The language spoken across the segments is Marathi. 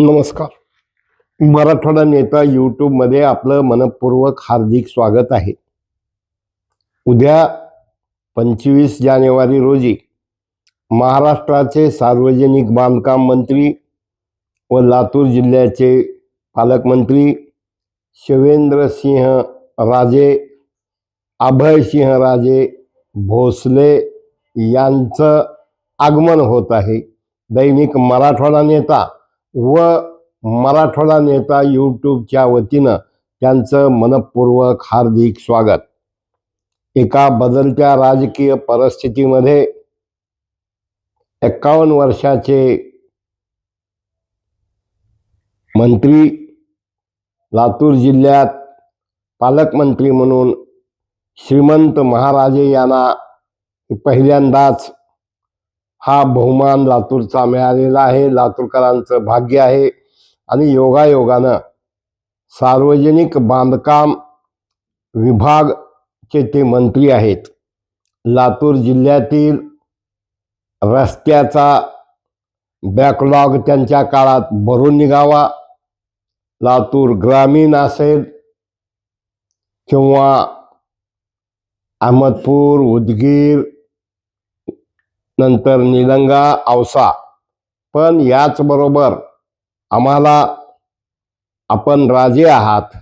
नमस्कार. मराठवाडा नेता यूट्यूबमध्ये आपलं मनपूर्वक हार्दिक स्वागत आहे. उद्या पंचवीस जानेवारी रोजी महाराष्ट्राचे सार्वजनिक बांधकाम मंत्री व लातूर जिल्ह्याचे पालकमंत्री शिवेंद्रसिंह राजे अभयसिंह राजे भोसले यांचं आगमन होत आहे. दैनिक मराठवाडा नेता व मराठवाडा नेता यूट्यूबच्या वतीनं त्यांचं मनपूर्वक हार्दिक स्वागत. एका बदलत्या राजकीय परिस्थितीमध्ये एक्कावन्न वर्षाचे मंत्री लातूर जिल्ह्यात पालकमंत्री म्हणून श्रीमंत महाराजे यांना पहिल्यांदाच हा बहुमान लातूरचा मिळालेला आहे. लातूरकरांचं भाग्य आहे. आणि योगायोगानं सार्वजनिक बांधकाम विभागचे ते मंत्री आहेत. लातूर जिल्ह्यातील रस्त्याचा बॅकलॉग त्यांच्या काळात भरून निघावा. लातूर ग्रामीण असेल किंवा अहमदपूर उदगीर नंतर निलंगा औसा. पण याचबरोबर आम्हाला आपण राजे आहात.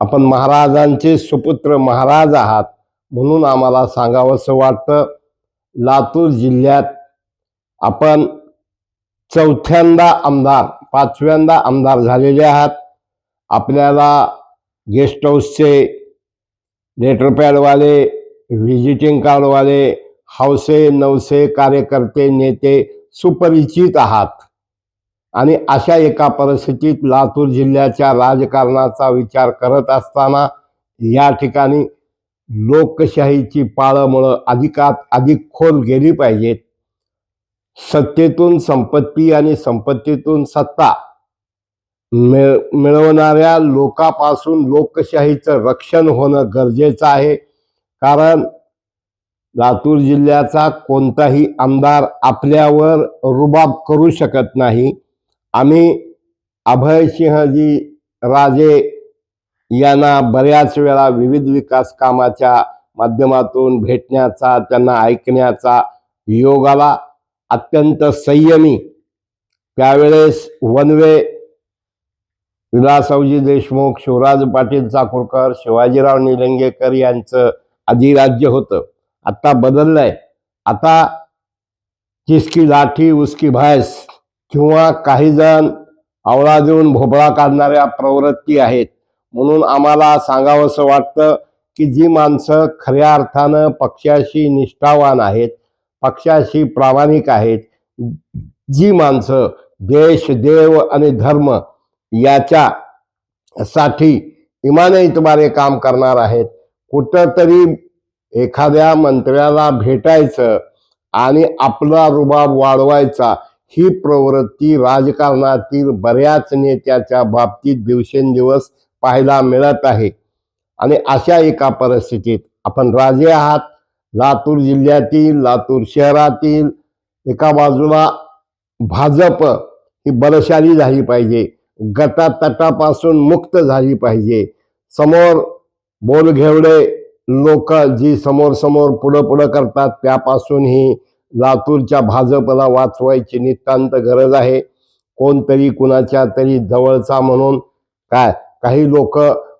आपण महाराजांचे सुपुत्र महाराज आहात म्हणून आम्हाला सांगावंसं वाटतं. लातूर जिल्ह्यात आपण चौथ्यांदा आमदार पाचव्यांदा आमदार झालेले आहात. आपल्याला गेस्ट हाऊसचे लेटरपॅडवाले व्हिजिटिंग कार्डवाले हौसे नवसे कार्यकर्ते नेते सुपरिचित आहात. आणि अशा एका परिस्थितीत लातूर जिल्ह्याच्या राजकारणाचा विचार करत असताना या ठिकाणी लोकशाहीची पाळंमुळं अधिकात अधिक खोल गेली पाहिजेत. सत्तेतून संपत्ती आणि संपत्तीतून सत्ता मिळ मिळवणाऱ्या लोकापासून लोकशाहीचं रक्षण होणं गरजेचं आहे. कारण लातूर जिल्ह्याचा कोणताही आमदार आपल्यावर रुबाब करू शकत नाही. आम्ही अभयसिंहजी राजे यांना बऱ्याच वेळा विविध विकास कामाच्या माध्यमातून भेटण्याचा त्यांना ऐकण्याचा योग आला. अत्यंत संयमी. त्यावेळेस वनवे विलासावजी देशमुख शिवराज पाटील चाकूरकर शिवाजीराव निलंगेकर यांचं अधिराज्य होतं. आता बदललंय. आता जिसकी लाठी उसकी भैस किंवा काही जण आवळा देऊन भोपळा काढणाऱ्या प्रवृत्ती आहेत. म्हणून आम्हाला सांगावंसं वाटतं की जी माणसं खऱ्या अर्थानं पक्षाशी निष्ठावान आहेत पक्षाशी प्रामाणिक आहेत जी माणसं देश देव आणि धर्म याच्या साठी इमाने इतबारे काम करणार आहेत. कुठंतरी एखाद्या मंत्र्याला भेटायचं आणि आपला रुबाब वाढवायचा ही प्रवृत्ती राजकारणातील बऱ्याच नेत्याच्या बाबतीत दिवसेंदिवस पाहायला मिळत आहे. आणि अशा एका परिस्थितीत आपण राजे आहात. लातूर जिल्ह्यातील लातूर शहरातील एका बाजूला भाजप ही बलशाली झाली पाहिजे गटातटापासून मुक्त झाली पाहिजे. समोर बोलघेवडे लोक जी समोर समोर पुढं पुढं करतात त्यापासून ही लातूरच्या भाजपला वाचवायची नितांत गरज आहे. कोणतरी कुणाच्या तरी जवळचा म्हणून काय काही लोक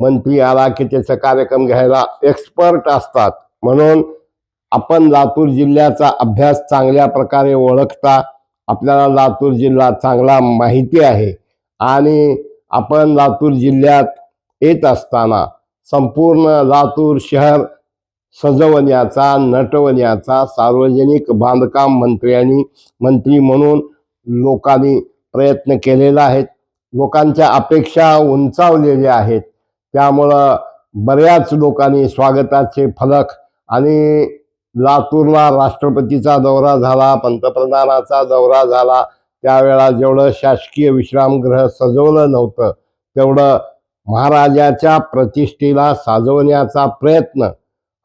मंत्री आला की त्याचा कार्यक्रम घ्यायला एक्सपर्ट असतात. म्हणून आपण लातूर जिल्ह्याचा अभ्यास चांगल्या प्रकारे ओळखता आपल्याला लातूर जिल्हा चांगला माहिती आहे. आणि आपण लातूर जिल्ह्यात येत असताना संपूर्ण लातूर शहर सजवण्याचा नटवण्याचा सार्वजनिक बांधकाम मंत्र्यांनी मंत्री म्हणून लोकांनी प्रयत्न केलेला आहेत लोकांच्या अपेक्षा उंचावलेल्या आहेत. त्यामुळं बऱ्याच लोकांनी स्वागताचे फलक आणि लातूरला राष्ट्रपतीचा दौरा झाला पंतप्रधानाचा दौरा झाला. त्यावेळा जेवढं शासकीय विश्रामगृह सजवलं नव्हतं तेवढं महाराजाच्या प्रतिष्ठेला साजवण्याचा प्रयत्न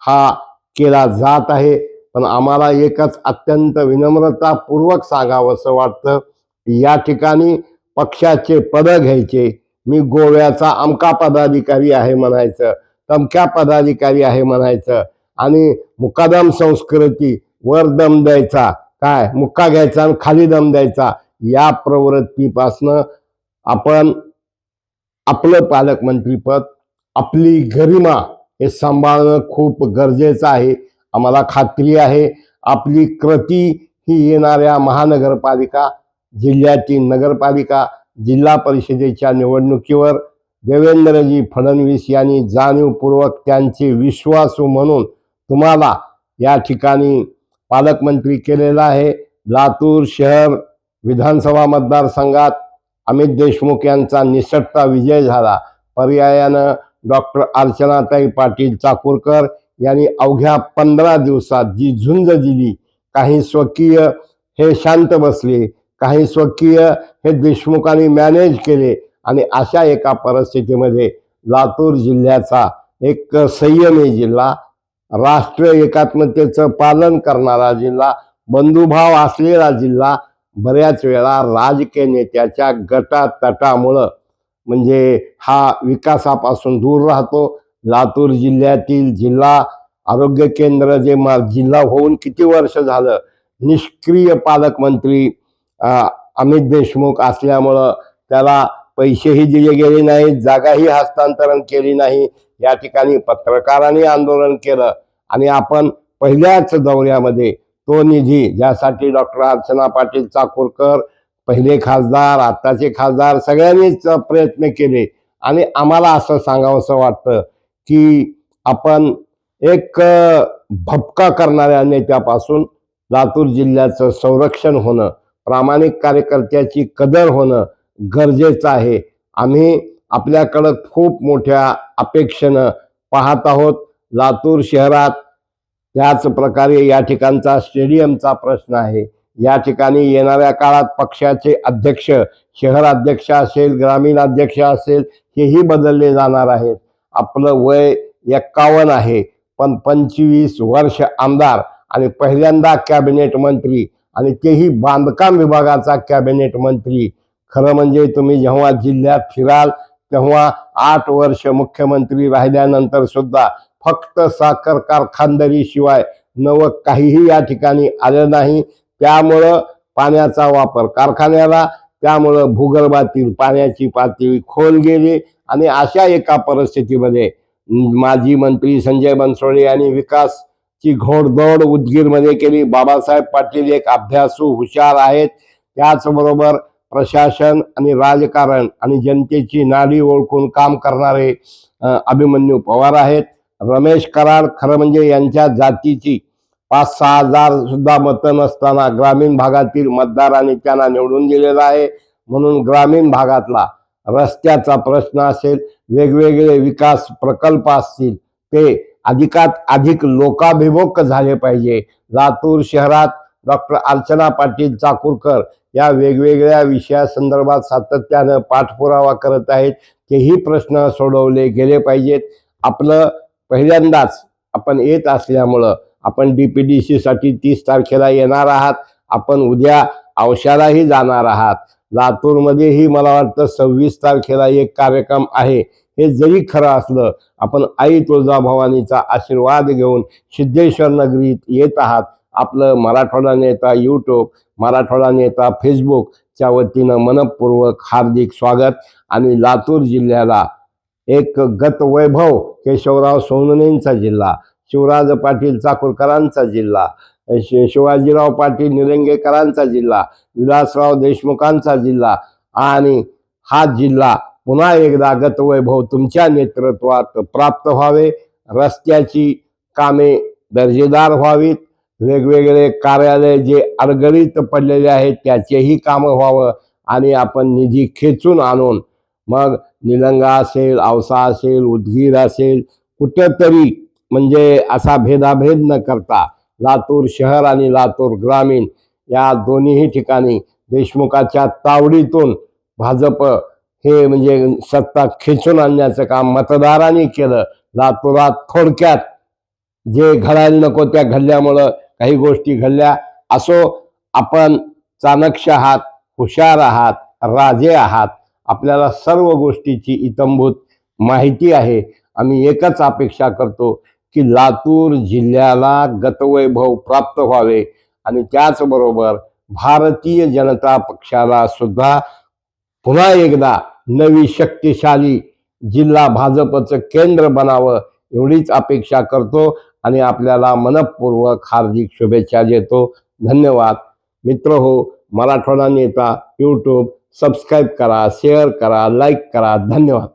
हा केला जात आहे. पण आम्हाला एकच अत्यंत विनम्रतापूर्वक सांगावंसं वाटतं या ठिकाणी पक्षाचे पद घ्यायचे. मी गोव्याचा अमका पदाधिकारी आहे म्हणायचं तमक्या पदाधिकारी आहे म्हणायचं आणि मुकादम संस्कृती वर दम द्यायचा. काय? मुक्का घ्यायचा आणि खाली दम द्यायचा. या प्रवृत्तीपासनं आपण आपलं पालकमंत्रीपद आपली गरिमा हे सांभाळणं खूप गरजेचं आहे. आम्हाला खात्री आहे आपली कृती ही येणाऱ्या महानगरपालिका जिल्ह्यातील नगरपालिका जिल्हा परिषदेच्या निवडणुकीवर देवेंद्रजी फडणवीस यांनी जाणीवपूर्वक त्यांचे विश्वासू म्हणून तुम्हाला या ठिकाणी पालकमंत्री केलेला आहे. लातूर शहर विधानसभा मतदारसंघात अमित देशमुख यांचा निसटता विजय झाला. पर्यायानं डॉक्टर अर्चनाताई पाटील चाकूरकर यांनी अवघ्या पंधरा दिवसात जी झुंज दिली काही स्वकीय हे शांत बसले काही स्वकीय हे देशमुखांनी मॅनेज केले आणि अशा एका परिस्थितीमध्ये लातूर जिल्ह्याचा एक संयमी जिल्हा राष्ट्रीय एकात्मतेचं पालन करणारा जिल्हा बंधुभाव असलेला जिल्हा बऱ्याच वेळा राजकीय नेत्याच्या गटातटामुळं म्हणजे हा विकासापासून दूर राहतो. लातूर जिल्ह्यातील जिल्हा आरोग्य केंद्र जे मा जिल्हा होऊन किती वर्ष झालं निष्क्रिय पालकमंत्री अमित देशमुख असल्यामुळं त्याला पैसेही दिले गेले नाहीत जागाही हस्तांतरण केली नाही. या ठिकाणी पत्रकारांनी आंदोलन केलं आणि आपण पहिल्याच दौऱ्यामध्ये तो निधी ज्यासाठी डॉक्टर अर्चना पाटील चाकूरकर पहिले खासदार आत्ताचे खासदार सगळ्यांनीच प्रयत्न केले. आणि आम्हाला असं सांगावंसं वाटतं की आपण एक भपका करणाऱ्या नेत्यापासून लातूर जिल्ह्याचं संरक्षण होणं प्रामाणिक कार्यकर्त्याची कदर होणं गरजेचं आहे. आम्ही आपल्याकडं खूप मोठ्या अपेक्षेनं पाहत आहोत. लातूर शहरात त्याच प्रकारे या ठिकाणचा स्टेडियमचा प्रश्न आहे. या ठिकाणी येणाऱ्या काळात पक्षाचे अध्यक्ष शहर अध्यक्ष असेल ग्रामीण अध्यक्ष असेल हेही बदलले जाणार आहेत. आपलं वय एक्कावन्न आहे. पण पंचवीस वर्ष आमदार आणि पहिल्यांदा कॅबिनेट मंत्री आणि तेही बांधकाम विभागाचा कॅबिनेट मंत्री. खरं म्हणजे तुम्ही जेव्हा जिल्ह्यात फिराल तेव्हा आठ वर्ष मुख्यमंत्री राहिल्यानंतर सुद्धा फक्त साखर कारखानदारीशिवाय नवं काहीही या ठिकाणी आलं नाही. त्यामुळं पाण्याचा वापर कारखान्याला त्यामुळं भूगर्भातील पाण्याची पातळी खोल गेली आणि अशा एका परिस्थितीमध्ये माजी मंत्री संजय बनसोडे यांनी विकासची घोडदौड उदगीरमध्ये केली. बाबासाहेब पाटील एक अभ्यासू हुशार आहेत. त्याचबरोबर प्रशासन आणि राजकारण आणि जनतेची नाडी ओळखून काम करणारे अभिमन्यू पवार आहेत. रमेश कराड खरं म्हणजे यांच्या जातीची पाच सहा हजार सुद्धा मतं नसताना ग्रामीण भागातील मतदारांनी त्यांना निवडून दिलेला आहे. म्हणून ग्रामीण भागातला रस्त्याचा प्रश्न असेल वेगवेगळे विकास प्रकल्प असतील ते अधिकात अधिक लोकाभिमुख झाले पाहिजे. लातूर शहरात डॉक्टर अर्चना पाटील चाकूरकर या वेगवेगळ्या विषयासंदर्भात सातत्यानं पाठपुरावा करत आहेत. तेही प्रश्न सोडवले गेले पाहिजेत. आपलं पहिल्यांदाच आपण येत असल्यामुळं आपण डी पी डी सीसाठी तीस तारखेला येणार आहात. आपण उद्या औषधाही जाणार आहात. लातूरमध्येही मला वाटतं सव्वीस तारखेला एक कार्यक्रम आहे. हे जरी खरं असलं आपण आई तुळजाभवानीचा आशीर्वाद घेऊन सिद्धेश्वर नगरीत येत आहात. आपलं मराठवाडा नेता यूट्यूब मराठवाडा नेता फेसबुकच्या वतीनं मनपूर्वक हार्दिक स्वागत आणि लातूर जिल्ह्याला एक गत वैभव केशवराव सोनवणेंचा जिल्हा शिवराज पाटील चाकूरकरांचा जिल्हा शि- शिवाजीराव पाटील निरंगेकरांचा जिल्हा विलासराव देशमुखांचा जिल्हा आणि हा जिल्हा पुन्हा एकदा गतवैभव तुमच्या नेतृत्वात प्राप्त व्हावे. रस्त्याची कामे दर्जेदार व्हावीत. वेगवेगळे कार्यालय जे अडगळीत पडलेले आहेत त्याचेही कामं व्हावं आणि आपण निधी खेचून आणून मग निलंगा असेल औसा असेल उदगीर असेल कुठंतरी म्हणजे असा भेदाभेद न करता लातूर शहर आणि लातूर ग्रामीण या दोन्ही ठिकाणी देशमुखाच्या तावडीतून भाजप हे म्हणजे सत्ता खेचून आणण्याचं काम मतदारांनी केलं. लातूरात थोडक्यात जे घडायला नको त्या घडल्यामुळं काही गोष्टी घडल्या. असो आपण चाणक्य आहात हुशार आहात राजे आहात आपल्याला सर्व गोष्टीची इतंभूत माहिती आहे. आम्ही एकच अपेक्षा करतो की लातूर जिल्ह्याला गतवैभव प्राप्त व्हावे. आणि त्याचबरोबर भारतीय जनता पक्षाला सुद्धा पुन्हा एकदा नवी शक्तिशाली जिल्हा भाजपचं केंद्र बनावं एवढीच अपेक्षा करतो. आणि आपल्याला मनपूर्वक हार्दिक शुभेच्छा देतो. धन्यवाद. मित्र हो मराठवाडा नेता यूट्यूब सबस्क्राईब करा शेअर करा लाईक करा. धन्यवाद.